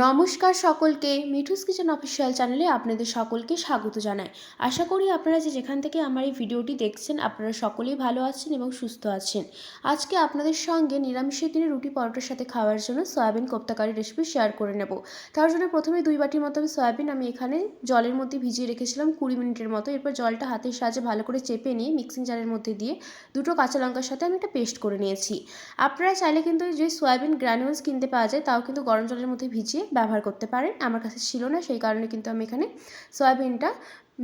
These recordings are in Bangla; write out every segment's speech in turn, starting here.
নমস্কার সকলকে, মিঠুস কিচেন অফিসিয়াল চ্যানেলে আপনাদের সকলকে স্বাগত জানাই। আশা করি আপনারা যে যেখান থেকে আমার এই ভিডিওটি দেখছেন, আপনারা সকলেই ভালো আছেন এবং সুস্থ আছেন। আজকে আপনাদের সঙ্গে নিরামিষের দিনে রুটি পরোটার সাথে খাওয়ার জন্য সয়াবিন কোপ্তাকারি রেসিপি শেয়ার করে নেব। তার জন্য প্রথমে দুই বাটির মতো আমি সয়াবিন আমি এখানে জলের মধ্যে ভিজিয়ে রেখেছিলাম কুড়ি মিনিটের মতো। এরপর জলটা হাতের সাহায্যে ভালো করে চেপে নিয়ে মিক্সিং জারের মধ্যে দিয়ে দুটো কাঁচা লঙ্কার সাথে আমি একটা পেস্ট করে নিয়েছি। আপনারা চাইলে কিন্তু যে সয়াবিন গ্র্যানুলস কিনতে পাওয়া যায়, তাও কিন্তু গরম জলের মধ্যে ভিজিয়ে ব্যবহার করতে পারেন। আমার কাছে ছিল না, সেই কারণে কিন্তু আমি এখানে সয়াবিনটা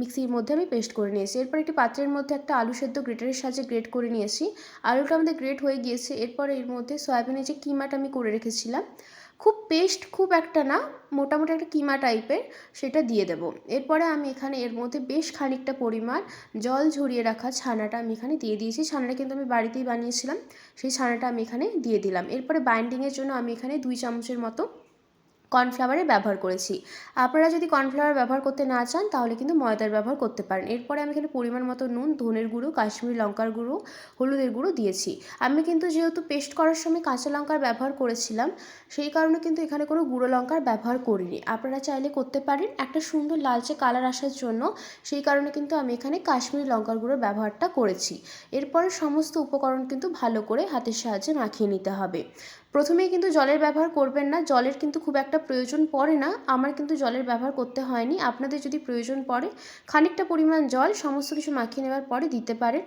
মিক্সির মধ্যে আমি পেস্ট করে নিয়েছি। এরপর একটি পাত্রের মধ্যে একটা আলু সেদ্ধ গ্রেটারের সাহায্যে গ্রেট করে নিয়েছি। আলুটা আমাদের গ্রেট হয়ে গিয়েছে। এরপর এর মধ্যে সয়াবিনের যে কিমাটা আমি করে রেখেছিলাম, খুব পেস্ট খুব একটা না, মোটামুটি একটা কিমা টাইপের, সেটা দিয়ে দেব। এরপরে আমি এখানে এর মধ্যে বেশ খানিকটা পরিমাণ জল ঝরিয়ে রাখা ছানাটা আমি এখানে দিয়ে দিয়েছি। ছানাটা কিন্তু আমি বাড়িতেই বানিয়েছিলাম, সেই ছানাটা আমি এখানে দিয়ে দিলাম। এরপরে বাইন্ডিংয়ের জন্য আমি এখানে দুই চামচের মতো কর্নফ্লাওয়ারের ব্যবহার করেছি। আপনারা যদি কর্নফ্লাওয়ার ব্যবহার করতে না চান, তাহলে কিন্তু ময়দার ব্যবহার করতে পারেন। এরপরে আমি এখানে পরিমাণ মতো নুন, ধনের গুঁড়ো, কাশ্মীরি লঙ্কার গুঁড়ো, হলুদের গুঁড়ো দিয়েছি। আমি কিন্তু যেহেতু পেস্ট করার সময় কাঁচা লঙ্কার ব্যবহার করেছিলাম, সেই কারণে কিন্তু এখানে কোনো গুঁড়ো লঙ্কার ব্যবহার করিনি। আপনারা চাইলে করতে পারেন একটা সুন্দর লালচে কালার আসার জন্য, সেই কারণে কিন্তু আমি এখানে কাশ্মীরি লঙ্কার গুঁড়োর ব্যবহারটা করেছি। এরপরে সমস্ত উপকরণ কিন্তু ভালো করে হাতের সাহায্যে মাখিয়ে নিতে হবে। প্রথমেই কিন্তু জলের ব্যবহার করবেন না, জলের কিন্তু খুব একটা প্রয়োজন পড়ে না, আমার কিন্তু জলের ব্যবহার করতে হয়নি, আপনাদের যদি প্রয়োজন পড়ে, খানিকটা পরিমাণ জল, সমস্ত কিছু মাখিয়ে নেওয়ার পরে দিতে পারেন,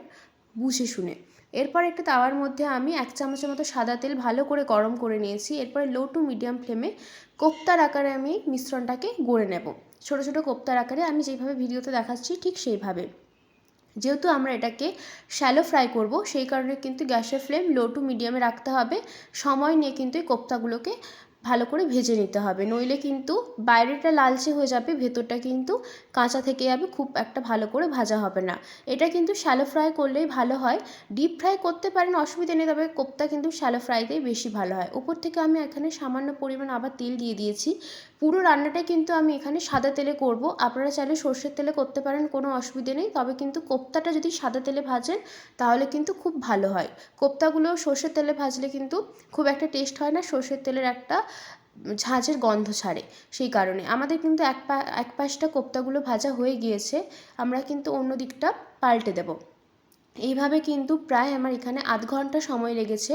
বুঝে শুনে। এরপর একটা তাওয়ার মধ্যে আমি এক চামচের মতো সাদা তেল ভালো করে গরম করে নিয়েছি, এরপরে লো টু মিডিয়াম ফ্লেমে কোপ্তার আকারে আমি মিশ্রণটাকে গড়ে নেব। ছোটো ছোটো কোপ্তার আকারে আমি যেভাবে ভিডিওতে দেখাচ্ছি ঠিক সেইভাবে। যেহেতু আমরা এটাকে শ্যালো ফ্রাই করব, সেই কারণে কিন্তু গ্যাসের ফ্লেম লো টু মিডিয়ামে রাখতে হবে। সময় নিয়ে কিন্তু এই কোপ্তাগুলোকে ভালো করে ভেজে নিতে হবে। নইলে কিন্তু বাইরেটা লালচে হয়ে যাবে, ভেতরটা কিন্তু কাঁচা থেকে যাবে, খুব একটা ভালো করে ভাজা হবে না। এটা কিন্তু শ্যালো ফ্রাই করলেই ভালো হয়। ডিপ ফ্রাই করতে পারেন, অসুবিধা নেই, তবে কোপ্তা কিন্তু শ্যালো ফ্রাইতেই বেশি ভালো হয়। উপর থেকে আমি এখানে সামান্য পরিমাণ আবার তেল দিয়ে দিয়েছি। পুরো রান্নাটাই কিন্তু আমি এখানে সাদা তেলে করব। আপনারা চাইলে সর্ষের তেলে করতে পারেন, কোনো অসুবিধে নেই। তবে কিন্তু কোপ্তাটা যদি সাদা তেলে ভাজেন, তাহলে কিন্তু খুব ভালো হয়। কোপ্তাগুলো সর্ষের তেলে ভাজলে কিন্তু খুব একটা টেস্ট হয় না, সর্ষের তেলের একটা ঝাঁঝের গন্ধ ছাড়ে সেই কারণে। আমাদের কিন্তু এক পা, এক পাশটা কোপ্তাগুলো ভাজা হয়ে গিয়েছে, আমরা কিন্তু অন্য দিকটা পাল্টে দেবো। এইভাবে কিন্তু প্রায় আমার এখানে আধ ঘণ্টা সময় লেগেছে।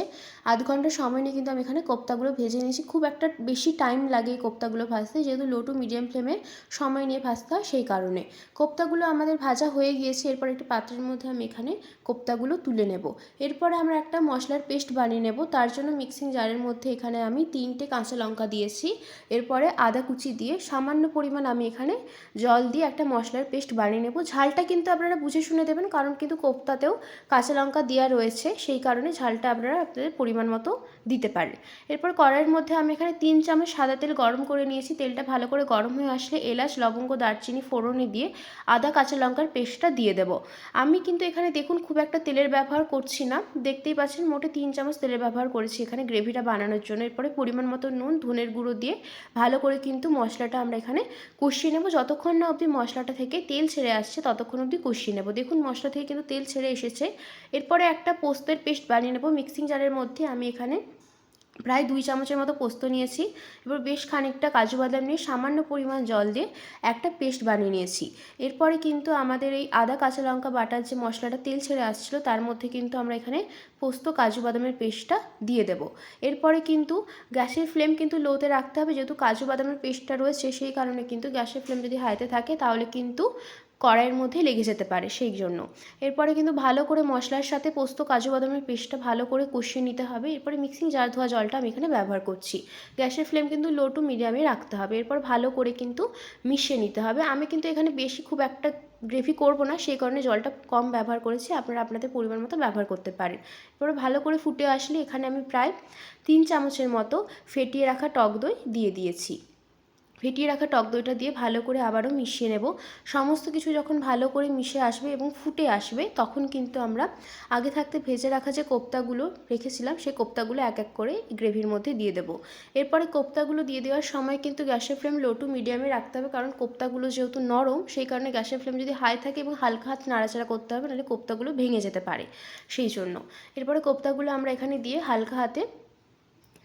আধ ঘণ্টা সময় নিয়ে কিন্তু আমি এখানে কোপ্তাগুলো ভেজে নিয়েছি। খুব একটা বেশি টাইম লাগে এই কোপ্তাগুলো ভাজতে, যেহেতু লো টু মিডিয়াম ফ্লেমে সময় নিয়ে ভাজতে হয় সেই কারণে। কোপ্তাগুলো আমাদের ভাজা হয়ে গিয়েছে, এরপর একটি পাত্রের মধ্যে আমি এখানে কোপ্তাগুলো তুলে নেব। এরপরে আমরা একটা মশলার পেস্ট বানিয়ে নেব। তার জন্য মিক্সিং জারের মধ্যে এখানে আমি তিনটে কাঁচা লঙ্কা দিয়েছি। এরপরে আদা কুচি দিয়ে সামান্য পরিমাণ আমি এখানে জল দিয়ে একটা মশলার পেস্ট বানিয়ে নেব। ঝালটা কিন্তু আপনারা বুঝে শুনে দেবেন, কারণ কিন্তু কোপ্তাতে মধ্যেও কাঁচা লঙ্কা দেওয়া রয়েছে, সেই কারণে ঝালটা আপনারা আপনাদের পরিমাণ মতো দিতে পারেন। এরপর কড়াইয়ের মধ্যে আমি এখানে তিন চামচ সাদা তেল গরম করে নিয়েছি। তেলটা ভালো করে গরম হয়ে আসলে এলাচ, লবঙ্গ, দারচিনি ফোড়নে দিয়ে আদা, কাঁচা লঙ্কার পেস্টটা দিয়ে দেব। আমি কিন্তু এখানে দেখুন খুব একটা তেলের ব্যবহার করছি না। দেখতেই পাচ্ছেন মোটে তিন চামচ তেলের ব্যবহার করেছি এখানে গ্রেভিটা বানানোর জন্য। এরপরে পরিমাণ মতো নুন, ধনের গুঁড়ো দিয়ে ভালো করে কিন্তু মশলাটা আমরা এখানে কষিয়ে নেব। যতক্ষণ না অবধি মশলাটা থেকে তেল ছেড়ে আসছে, ততক্ষণ অবধি কষিয়ে নেব। দেখুন মশলা থেকে কিন্তু তেল ছেড়ে এসেছে। এরপরে একটা পোস্তের পেস্ট বানিয়ে নেব। মিক্সিং জারের মধ্যে আমি এখানে প্রায় দুই চামচের মতো পোস্ত নিয়েছি এবার বেশ খানিকটা কাজু বাদাম নিয়ে সামান্য পরিমাণ জল দিয়ে একটা পেস্ট বানিয়ে নিয়েছি। এরপরে কিন্তু আমাদের এই আদা কাঁচা লঙ্কা বাটার যে মশলাটা তেল ছেড়ে আসছিল, তার মধ্যে কিন্তু আমরা এখানে পোস্ত, কাজু বাদামের পেস্টটা দিয়ে দেব। এরপরে কিন্তু গ্যাসের ফ্লেম কিন্তু লোতে রাখতে হবে। যেহেতু কাজু বাদামের পেস্টটা রয়েছে, সেই কারণে কিন্তু গ্যাসের ফ্লেম যদি হাইতে থাকে, তাহলে কিন্তু কড়াইয়ের মধ্যে লেগে যেতে পারে সেই জন্য। এরপরে কিন্তু ভালো করে মশলার সাথে পোস্ত, কাজু, বাদামের পেস্টটা ভালো করে কষিয়ে নিতে হবে। এরপরে মিক্সিং জার ধোয়া জলটা আমি এখানে ব্যবহার করছি। গ্যাসের ফ্লেম কিন্তু লো টু মিডিয়ামে রাখতে হবে। এরপর ভালো করে কিন্তু মিশিয়ে নিতে হবে। আমি কিন্তু এখানে বেশি খুব একটা গ্রেভি করব না, সেই কারণে জলটা কম ব্যবহার করেছি। আপনারা আপনাদের পরিমাণ মতো ব্যবহার করতে পারেন। এরপরে ভালো করে ফুটে আসলে এখানে আমি প্রায় তিন চামচের মতো ফেটিয়ে রাখা টক দই দিয়ে দিয়েছি। ফেটিয়ে রাখা টক দইটা দিয়ে ভালো করে আবারও মিশিয়ে নেব। সমস্ত কিছু যখন ভালো করে মিশে আসবে এবং ফুটে আসবে, তখন কিন্তু আমরা আগে থাকতে ভেজে রাখা যে কোপ্তাগুলো রেখেছিলাম, সেই কোপ্তাগুলো এক এক করে গ্রেভির মধ্যে দিয়ে দেবো। এরপরে কোপ্তাগুলো দিয়ে দেওয়ার সময় কিন্তু গ্যাসের ফ্লেম লো টু মিডিয়ামে রাখতে হবে, কারণ কোপ্তাগুলো যেহেতু নরম, সেই কারণে গ্যাসের ফ্লেম যদি হাই থাকে এবং হালকা হাত নাড়াচাড়া করতে হবে, নাহলে কোপ্তাগুলো ভেঙে যেতে পারে। সেই জন্য এরপরে কোপ্তাগুলো আমরা এখানে দিয়ে হালকা হাতে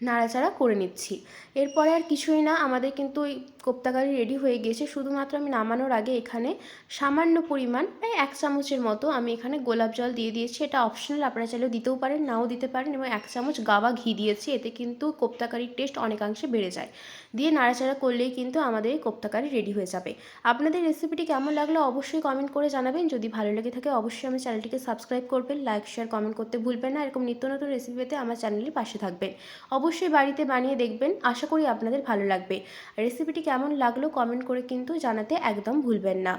নাড়াচাড়া করে নিচ্ছি। এরপরে আর কিছুই না, আমাদের কিন্তু ওই কোপ্তাকারি রেডি হয়ে গিয়েছে। শুধুমাত্র আমি নামানোর আগে এখানে সামান্য পরিমাণ, প্রায় এক চামচের মতো আমি এখানে গোলাপ জল দিয়ে দিয়েছি। এটা অপশনাল আপনারা চাইলেও দিতেও পারেন, নাও দিতে পারেন এবং এক চামচ গাওয়া ঘি দিয়েছি। এতে কিন্তু কোপ্তাকারির টেস্ট অনেকাংশে বেড়ে যায়। দিয়ে নাড়াচাড়া করলেই কিন্তু আমাদের এই কোপ্তাকারি রেডি হয়ে যাবে। আপনাদের রেসিপিটি কেমন লাগল অবশ্যই কমেন্ট করে জানাবেন। যদি ভালো লেগে থাকে অবশ্যই আমার চ্যানেলটিকে সাবস্ক্রাইব করবেন লাইক শেয়ার কমেন্ট করতে ভুলবেন না। এরকম নিত্য নতুন রেসিপি পেতে আমার চ্যানেলের পাশে থাকবেন। অবশ্যই বাড়িতে বানিয়ে দেখবেন। আশা করি আপনাদের ভালো লাগবে। রেসিপিটি কেমন লাগল কমেন্ট করে কিন্তু জানাতে একদম ভুলবেন না।